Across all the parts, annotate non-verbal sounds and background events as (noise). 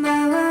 나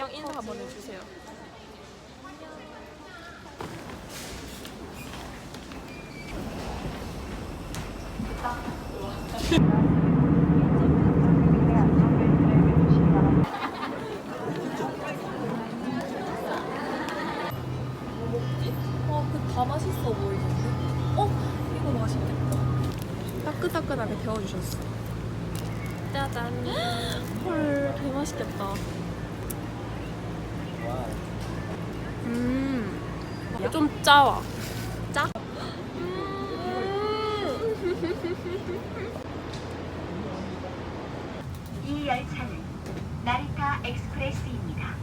안녕 인사 한번 해주세요. 따끈따끈하게 데워주셨어. 짜잔. 헐, 개 맛있겠다. 음, 좀 짜와. 짜? 이 열차는 나리타 엑스프레스입니다.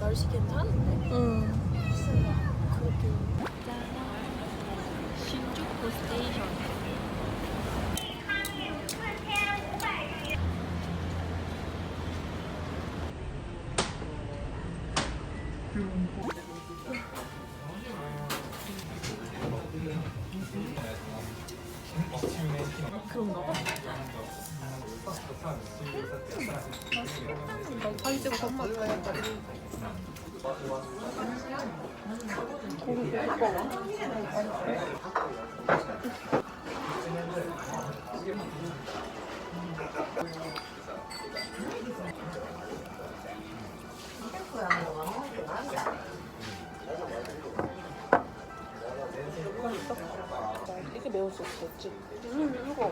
날씨 괜찮은데? 응. 그래도. 신주쿠 스테이션. 그런가 봐. 나 사진 찍어서 엄마 줘야겠다. 고기 먹어. 이게 매운 소스였지? 음, 이거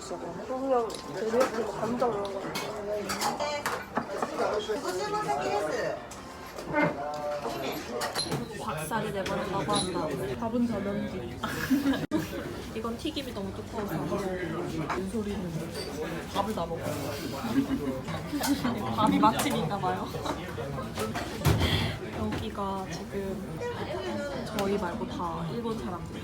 소스야 그러면? 그냥 뭐 간장 이런 거 박살이 내버린다고 한다 밥은 전원기 (laughs) 이건 튀김이 너무 두꺼워서. 윤소리는 밥을 다 먹어. 밥이 맛집인가 봐요. (laughs) 여기가 지금 저희 말고 다 일본 사람들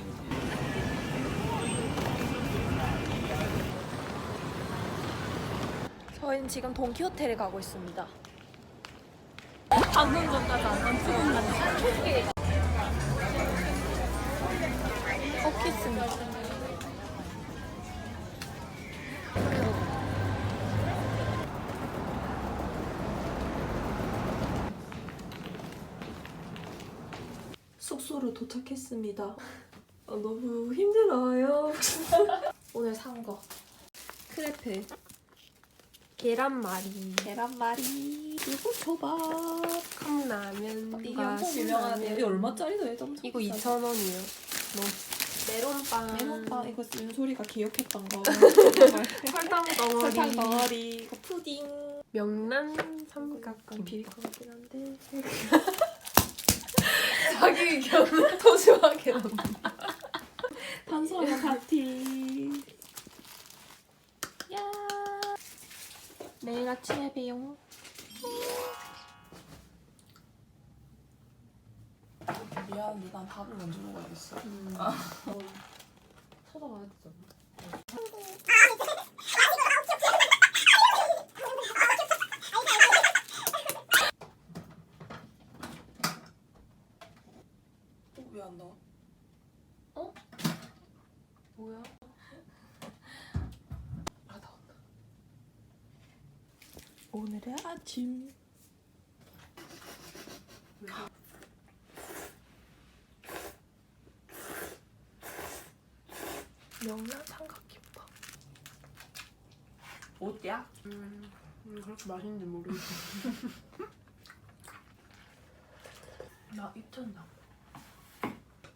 저희는 지금 돈키호테를 가고 있습니다. 방금 전까지 안간 찍은 커키스입니다. 숙소로 도착했습니다. 아, 너무 힘들어요. (laughs) 오늘 산 거. 크레페. 계란말이. 계란말이. 그리고 초밥. 컵라면. 이게 엄청 유명하네요. 이게 얼마짜리도 해도 엄청 이거 비싸죠. 2,000원이에요. 메론빵. 메론빵 이거 윤소리가 기억했던 거. (laughs) 설탕 덩어리. 설탕 덩어리. 이거 푸딩. 명란 삼각김. 비릴 것 같긴 한데. (laughs) 자기 의견을 (laughs) 소중하게 넣는. 탄수화물 파티. 야. 내일 아침에 봬요. 미안한데 난 밥을 먼저 먹어야겠어. 찾아가야 되잖아. 어, 왜안 나와? 뭐야? 아 나온다. 오늘의 아침. 명란 삼각김밥. 어때야? 음, 음 그렇게 맛있는지 모르겠어. (laughs) 나 입천다.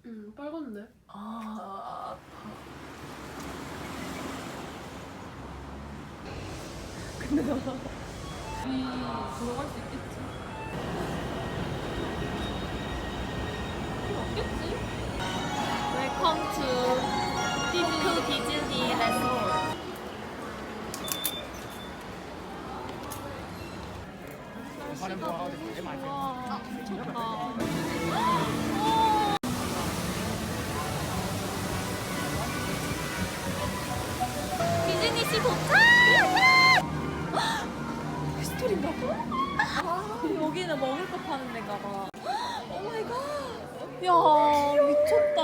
음, 빨간데? 아, 아파. 이, 음, 들어갈 수 있겠지? 뭐겠지? 웰컴 투 디즈니 디즈니 레스토랑 와, 미쳤다. 디즈니씨 도착! 아, 여기는 먹을 거 파는 데인가 봐. 오 마이 갓. 야, 미쳤다.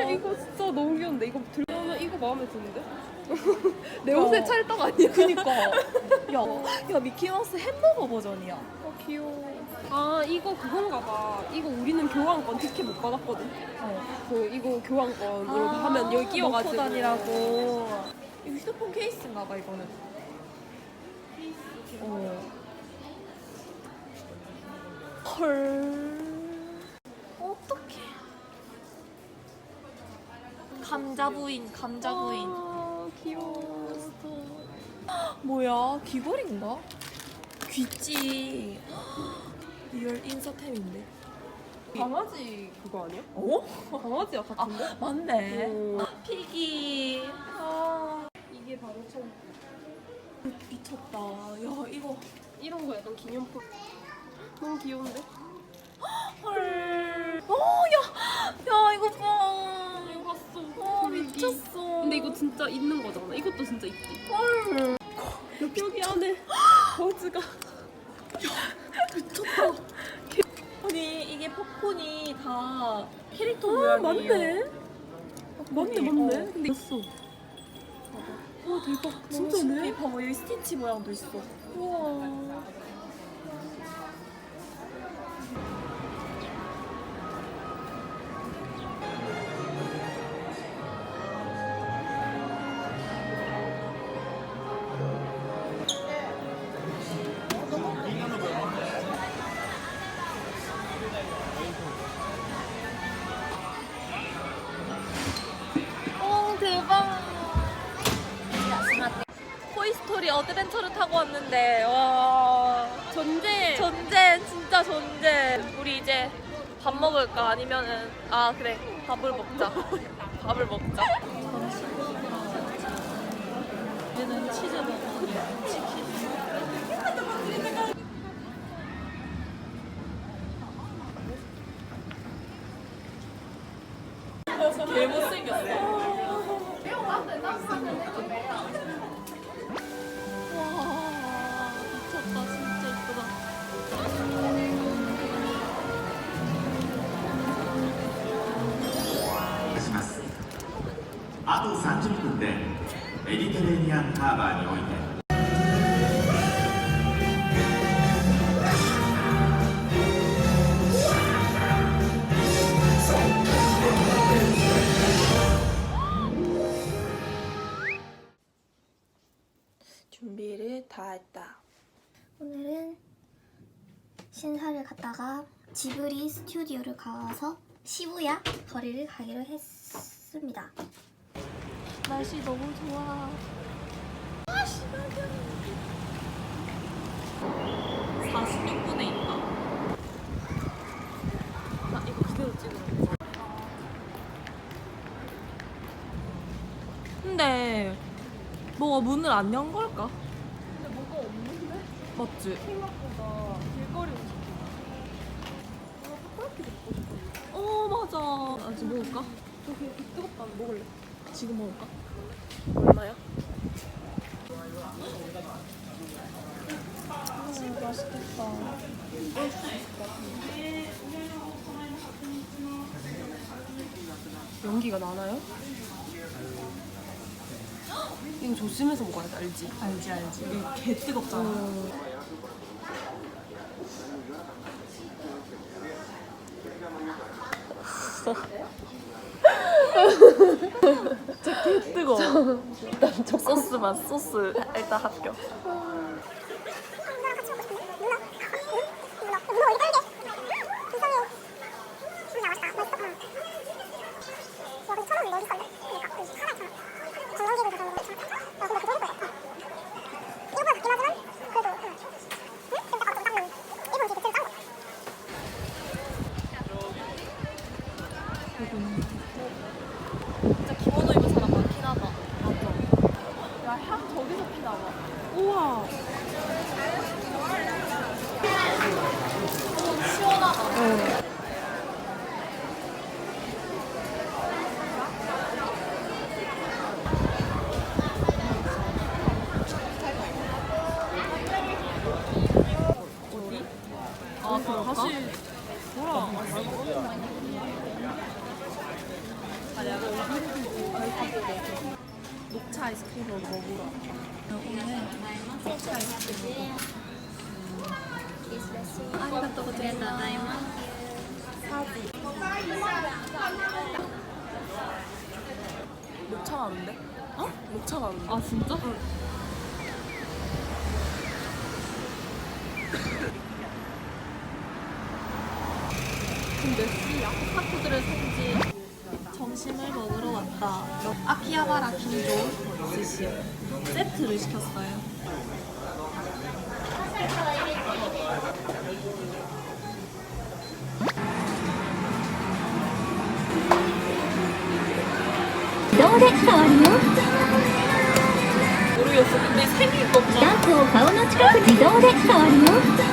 야 이거 진짜 너무 귀여운데 이거 들면 이거 마음에 드는데? (laughs) 내 옷에 찰떡 아니야? 그니까. (laughs) 야, 야, 미키마우스 햄버거 버전이야. 어 귀여워 아 이거 그건가 봐 이거 우리는 교환권 티켓 못 받았거든 어. 그 이거 교환권으로 하면 여기 끼워가지고 넣고 다니라고. 이거 휴대폰 케이스인가 봐, 이거는. 어. 헐. 어떡해. 감자 부인, 감자 부인. 아 귀여워 뭐야, 귀걸이인가? 귀찌. 리얼 인서템인데. 강아지 그거 아니야? 어? 강아지 약 같은데? 맞네. 어. 피기. 아, 이게 바로 총 미쳤다. 야, 이거. 이런 거 약간 기념품 너무 귀여운데? 헐. 어, 야, 야, 이거 봐. 이거 봤어 어, 미쳤어. 근데 이거 진짜 있는 거잖아 이것도 진짜 있지 헐. 여기 안에 (gasps) 버즈가 미쳤다. 아니, 이게 팝콘이 다 캐릭터 아 모양이에요. 맞네 맞네. 맞네 어. 근데 있어 와 대박 진짜네. 진짜네 봐봐, 여기 스티치 모양도 있어. 우와. 어드벤처를 타고 왔는데 와 전제 전쟁 진짜 전쟁. 우리 이제 밥 먹을까 아니면은 아 그래 밥을 먹자. (laughs) 밥을 먹자. 얘는 치즈 버거, 치킨. 개못 30분대 메디테레니안 하반이 오이데 준비를 다 했다. 오늘은 신사를 갔다가 지브리 스튜디오를 가서 시부야 거리를 가기로 했습니다. 날씨 너무 좋아. 아, 씨발년. 46분에 있다. 나 이거 그대로 찍으면 돼. 근데 뭐가 문을 안 연 걸까? 근데 뭐가 없는데? 맞지? 생각보다 길거리 음식 아 타코야키 먹고 싶어 어 맞아. 아직 먹을까? 저기 뜨겁다 먹을래 지금 먹을까? 얼마야? 맛있겠다. 연기가 나나요? 이거 조심해서 먹어야 돼 알지? 알지 알지. 이게 개 뜨겁잖아. 진 (laughs) 일단 소스만 소스 일단 합격. 우와. 시원하다. 아, 내가 녹차 아이스크림을 먹으러. 오늘 녹차 아이스크림 먹어. 아리가또 고자이마스. 녹차 나는데? 어? 녹차 나는데? 아 진짜? 근데 씨 아쿠파쿠드를 산지 점심을 먹으러 왔다. 아키하바라 긴조 스시 세트를 시켰어요. 모르겠어. 근데 생긴 거 없잖아. 顔の近く自動で変わるよ